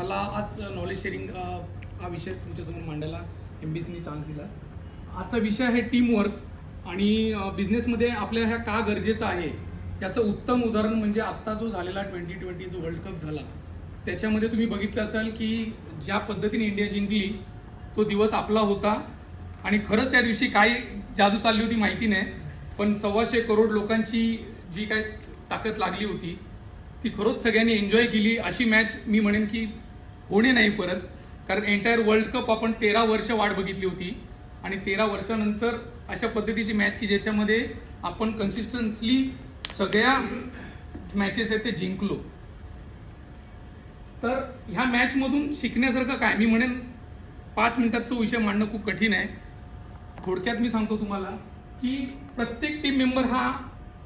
मला आज knowledge sharing हा विषय तुमच्यासमोर मांडायला एम बी सीने चान्स दिला. आजचा विषय आहे टीमवर्क आणि बिझनेसमध्ये आपल्या ह्या का गरजेचं आहे? याचं उत्तम उदाहरण म्हणजे आत्ता जो झालेला ट्वेंटी ट्वेंटी जो वर्ल्ड कप झाला त्याच्यामध्ये तुम्ही बघितलं असाल की ज्या पद्धतीने इंडिया जिंकली तो दिवस आपला होता. आणि खरंच त्या दिवशी काय जादू चालली होती माहिती नाही पण सव्वाशे करोड लोकांची जी काय ताकद लागली होती ती खरंच सगळ्यांनी एन्जॉय केली. अशी मॅच मी म्हणेन की होणे नाही परत. कारण एंटायर वर्ल्ड कप आपण तेरा वर्ष वाट बघितली होती. आणि तेरा वर्षानंतर अशा पद्धतीची मॅच की ज्याच्यामध्ये आपण कन्सिस्टन्सली सगळ्या मॅचेस आहेत ते जिंकलो. तर ह्या मॅचमधून शिकण्यासारखं काय? मी म्हणेन पाच मिनिटात तो विषय मांडणं खूप कठीण आहे. थोडक्यात मी सांगतो तुम्हाला की प्रत्येक टीम मेंबर हा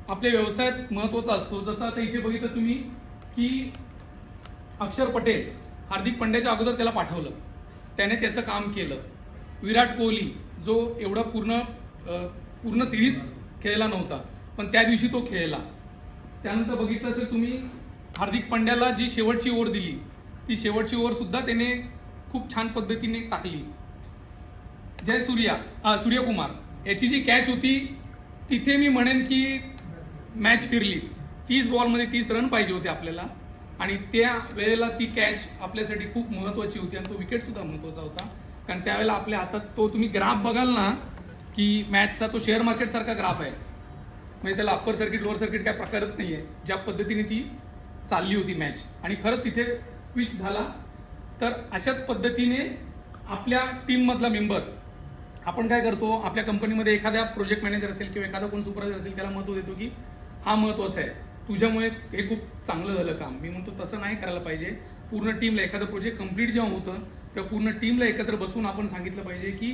आपल्या व्यवसायात महत्त्वाचा असतो. जसं आता इथे बघितलं तुम्ही की अक्षर पटेल. हार्दिक पंड्याच्या अगोदर त्याला पाठवलं. त्याने त्याचं काम केलं. विराट कोहली जो एवढा पूर्ण पूर्ण सिरीज खेळला नव्हता पण त्या दिवशी तो खेळला. त्यानंतर बघितलं असेल तुम्ही हार्दिक पंड्याला जी शेवटची ओव्हर दिली ती शेवटची ओव्हरसुद्धा त्याने खूप छान पद्धतीने टाकली. जय सूर्या सूर्यकुमार याची जी कॅच होती तिथे मी म्हणेन की मॅच फिरली. तीस बॉलमध्ये तीस रन पाहिजे होते आपल्याला. आणि त्या वेळेला ती कॅच आपल्यासाठी खूप महत्त्वाची होती आणि तो विकेट सुद्धा महत्त्वाचा होता. कारण त्यावेळेला आपल्या हातात तो तुम्ही ग्राफ बघाल ना की मॅचचा तो शेअर मार्केट सारखा ग्राफ आहे. म्हणजे त्याला अप्पर सर्किट लोअर सर्किट काय प्रकारच नाही आहे ज्या पद्धतीने ती चालली होती मॅच आणि खरंच तिथे विश झाला. तर अशाच पद्धतीने आपल्या टीममधला मेंबर आपण काय करतो आपल्या कंपनीमध्ये एखाद्या प्रोजेक्ट मॅनेजर असेल किंवा एखादा कोण सुपरवायझर असेल त्याला महत्त्व देतो की हा महत्त्वाचा आहे. तुझ्यामुळे हे खूप चांगलं झालं काम. मी म्हणतो तसं नाही करायला पाहिजे. पूर्ण टीमला एखादं प्रोजेक्ट कंप्लीट जेव्हा होतं तेव्हा पूर्ण टीमला एकत्र बसून आपण सांगितलं पाहिजे की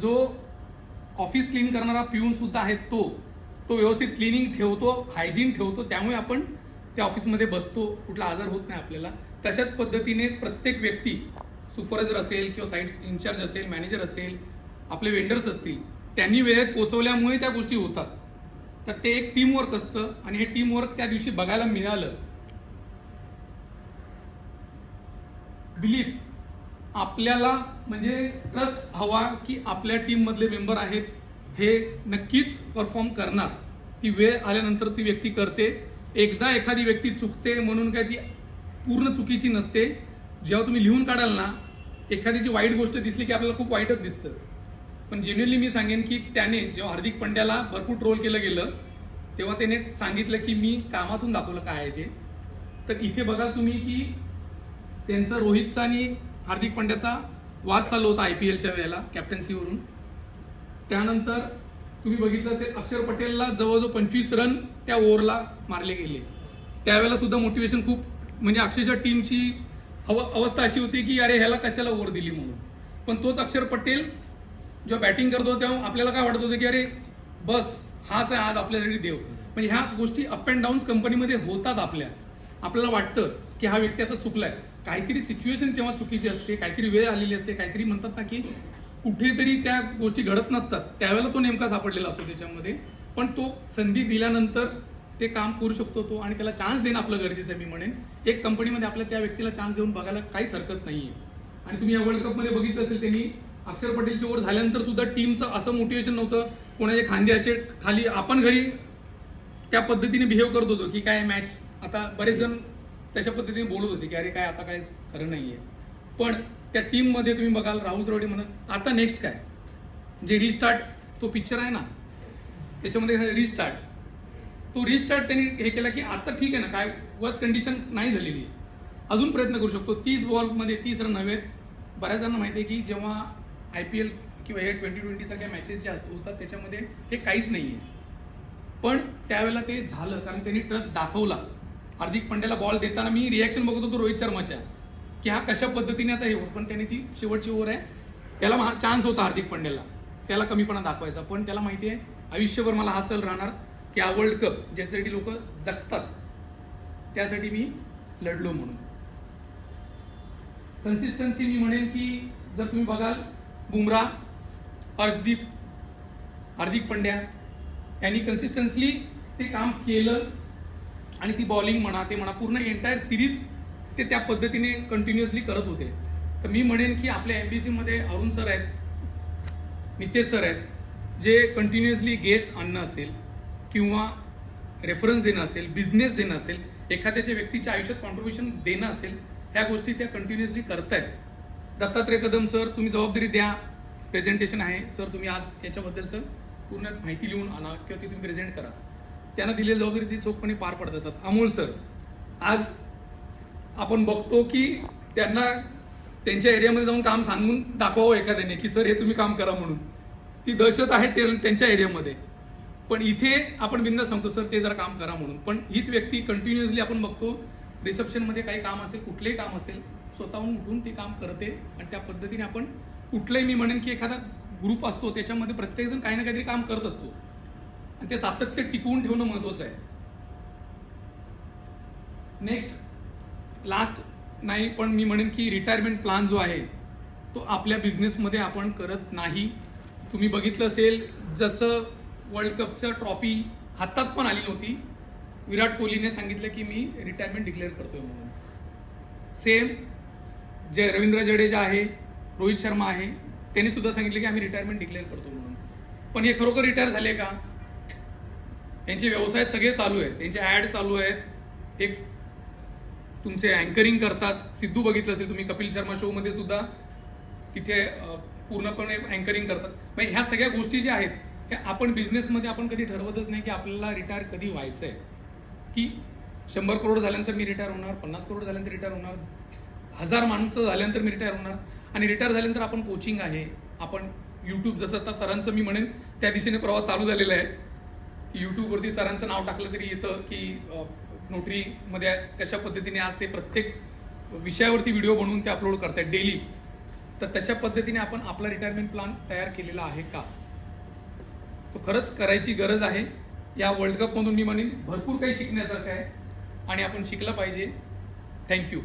जो ऑफिस क्लीन करणारा पिऊनसुद्धा आहे तो तो व्यवस्थित क्लिनिंग ठेवतो हायजीन ठेवतो त्यामुळे आपण त्या ऑफिसमध्ये बसतो कुठला आजार होत नाही आपल्याला. तशाच पद्धतीने प्रत्येक व्यक्ती सुपरवायझर असेल किंवा साईट इन्चार्ज असेल मॅनेजर असेल आपले वेंडर्स असतील त्यांनी वेळेत पोचवल्यामुळे त्या गोष्टी होतात. तर ते एक टीमवर्क असतं आणि हे टीमवर्क त्या दिवशी बघायला मिळालं. बिलीफ आपल्याला म्हणजे ट्रस्ट हवा की आपल्या टीममधले मेंबर आहेत हे नक्कीच परफॉर्म करणार. ती वेळ आल्यानंतर ती व्यक्ती करते. एकदा एखादी व्यक्ती चुकते म्हणून काय ती पूर्ण चुकीची नसते. जेव्हा तुम्ही लिहून काढाल ना एखादीची वाईट गोष्ट दिसली की आपल्याला खूप वाईटच दिसतं. पण जेन्युअनली मी सांगेन की त्याने जेव्हा हार्दिक पंड्याला भरपूर ट्रोल केलं गेलं तेव्हा त्याने सांगितलं की मी कामातून दाखवलं काय आहे ते. तर इथे बघा तुम्ही की त्यांचा रोहितचा आणि हार्दिक पंड्याचा वाद चालू होता आय पी एलच्या वेळेला कॅप्टन्सीवरून त्यानंतर तुम्ही बघितलं असेल अक्षर पटेलला जवळजवळ पंचवीस रन त्या ओव्हरला मारले गेले. त्यावेळेला सुद्धा मोटिवेशन खूप म्हणजे अक्षरशः टीमची अव अवस्था अशी होती की अरे ह्याला कशाला ओव्हर दिली म्हणून? पण तोच अक्षर पटेल जेव्हा बॅटिंग करतो तेव्हा आपल्याला काय वाटत होतं की अरे बस हाच आहे आज आपल्यासाठी देव. म्हणजे ह्या गोष्टी अप अँड डाऊन्स कंपनीमध्ये होतात आपल्या. आपल्याला वाटतं की हा व्यक्ती आता चुकलाय. काहीतरी सिच्युएशन तेव्हा चुकीची असते काहीतरी वेळ आलेली असते काहीतरी म्हणतात ना की कुठेतरी त्या गोष्टी घडत नसतात. त्यावेळेला तो नेमका सापडलेला असतो त्याच्यामध्ये. पण तो संधी दिल्यानंतर ते काम करू शकतो तो आणि त्याला चान्स देणं आपलं गरजेचं आहे मी म्हणेन. एक कंपनीमध्ये आपल्या त्या व्यक्तीला चान्स देऊन बघायला काहीच हरकत नाही आहे आणि तुम्ही या वर्ल्ड कपमध्ये बघितलं असेल त्यांनी अक्षर पटेलची ओव्हर झाल्यानंतर सुद्धा टीमचं असं मोटिवेशन नव्हतं. कोणाचे खांदे असे खाली आपण घरी त्या पद्धतीने बिहेव करत होतो की काय मॅच आता बरेच जण तशा पद्धतीने बोलत होते की अरे काय आता काय खरं नाही आहे पण त्या टीममध्ये तुम्ही बघाल राहुल द्रविड म्हणत आता नेक्स्ट काय? जे रिस्टार्ट तो पिक्चर आहे ना त्याच्यामध्ये रिस्टार्ट तो रिस्टार्ट त्यांनी हे केला की आता ठीक आहे ना काय वर्स्ट कंडिशन नाही झालेली. अजून प्रयत्न करू शकतो. तीस बॉलमध्ये तीस रन हवेत. बऱ्याच जणांना माहिती आहे की जेव्हा आय पी एल किंवा हे ट्वेंटी ट्वेंटी सारख्या मॅचेस ज्या होतात त्याच्यामध्ये हे काहीच नाही आहे पण त्यावेळेला ते झालं कारण त्यांनी ट्रस्ट दाखवला. हार्दिक पंड्याला बॉल देताना मी रिॲक्शन बघत होतो रोहित शर्माच्या की हा कशा पद्धतीने आता हे होत. पण त्याने ती शेवटची ओव्हर आहे त्याला चान्स होता हार्दिक पंड्याला. त्याला कमीपणा दाखवायचा. पण त्याला माहिती आहे आयुष्यभर मला हा सल राहणार की हा वर्ल्ड कप ज्याच्यासाठी लोक जगतात त्यासाठी मी लढलो म्हणून. कन्सिस्टन्सी मी म्हणेन की जर तुम्ही बघाल बुमरा हर्षदीप हार्दिक पंड्या यांनी कन्सिस्टन्सली ते काम केलं आणि ती बॉलिंग म्हणा ते म्हणा पूर्ण एंटायर सिरीज ते त्या पद्धतीने कंटिन्युअसली करत होते. तर मी म्हणेन की आपल्या एम बी सीमध्ये अरुण सर आहेत नितेश सर आहेत जे कंटिन्युअसली गेस्ट आणणं असेल किंवा रेफरन्स देणं असेल बिझनेस देणं असेल एखाद्याच्या व्यक्तीच्या आयुष्यात कॉन्ट्रीब्युशन देणं असेल ह्या गोष्टी त्या कंटिन्युअसली करतायत. दत्तात्रय कदम सर तुम्ही जबाबदारी द्या. प्रेझेंटेशन आहे. सर तुम्ही आज याच्याबद्दलचं पूर्ण माहिती लिहून आणा किंवा ती तुम्ही प्रेझेंट करा. त्यांना दिलेली जबाबदारी ती चोखपणे पार पडत असतात. अमोल सर आज आपण बघतो की त्यांना त्यांच्या एरियामध्ये जाऊन काम सांगून दाखवावं एखाद्याने की सर हे तुम्ही काम करा म्हणून. ती दहशत आहे ते त्यांच्या एरियामध्ये. पण इथे आपण बिंदा सांगतो सर ते जरा काम करा म्हणून. पण हीच व्यक्ती कंटिन्युअसली आपण बघतो रिसेप्शनमध्ये काही काम असेल कुठलेही काम असेल स्वतःहून उठून ते काम करते आणि त्या पद्धतीने आपण कुठलंही मी म्हणेन की एखादा ग्रुप असतो त्याच्यामध्ये प्रत्येकजण काही ना काहीतरी काम करत असतो. आणि ते सातत्य टिकवून ठेवणं महत्वाचं आहे. नेक्स्ट लास्ट नाही पण मी म्हणेन की रिटायरमेंट प्लान जो आहे तो आपल्या बिझनेसमध्ये आपण करत नाही. तुम्ही बघितलं असेल जसं वर्ल्ड कपचं ट्रॉफी हातात पण आली नव्हती. विराट कोहलीने सांगितलं की मी रिटायरमेंट डिक्लेअर करतोय म्हणून. सेम जे रवींद्र जडेजा आहे रोहित शर्मा आहे त्यांनी सुद्धा सांगितलं की आम्ही रिटायरमेंट डिक्लेअर करतो म्हणून. पण हे खरोखर रिटायर झाले का? यांचे व्यवसाय सगळे चालू आहेत. त्यांचे ॲड चालू आहेत. एक तुमचे अँकरिंग करतात. सिद्धू बघितलं असेल तुम्ही कपिल शर्मा शोमध्ये सुद्धा तिथे पूर्णपणे अँकरिंग करतात. म्हणजे ह्या सगळ्या गोष्टी ज्या आहेत ह्या आपण बिझनेसमध्ये आपण कधी ठरवतच नाही की आपल्याला रिटायर कधी व्हायचं आहे की शंभर करोड झाल्यानंतर मी रिटायर होणार पन्नास करोड झाल्यानंतर रिटायर होणार. हजार माणसं झाल्यानंतर मी रिटायर होणार. आणि रिटायर झाल्यानंतर आपण कोचिंग आहे. आपण यूट्यूब जसं आता सरांचं मी म्हणेन त्या दिशेने प्रवास चालू झालेला आहे. की यूट्यूबवरती सरांचं नाव टाकलं तरी येतं की नोटरीमध्ये कशा पद्धतीने आज ते प्रत्येक विषयावरती व्हिडिओ बनवून ते अपलोड करतात डेली तर तशा पद्धतीने आपण आपला रिटायरमेंट प्लॅन तयार केलेला आहे का? तो खरंच करायची गरज आहे. या वर्ल्ड कपमधून मी म्हणेन भरपूर काही शिकण्यासारखं आहे. आणि आपण शिकलं पाहिजे. थँक्यू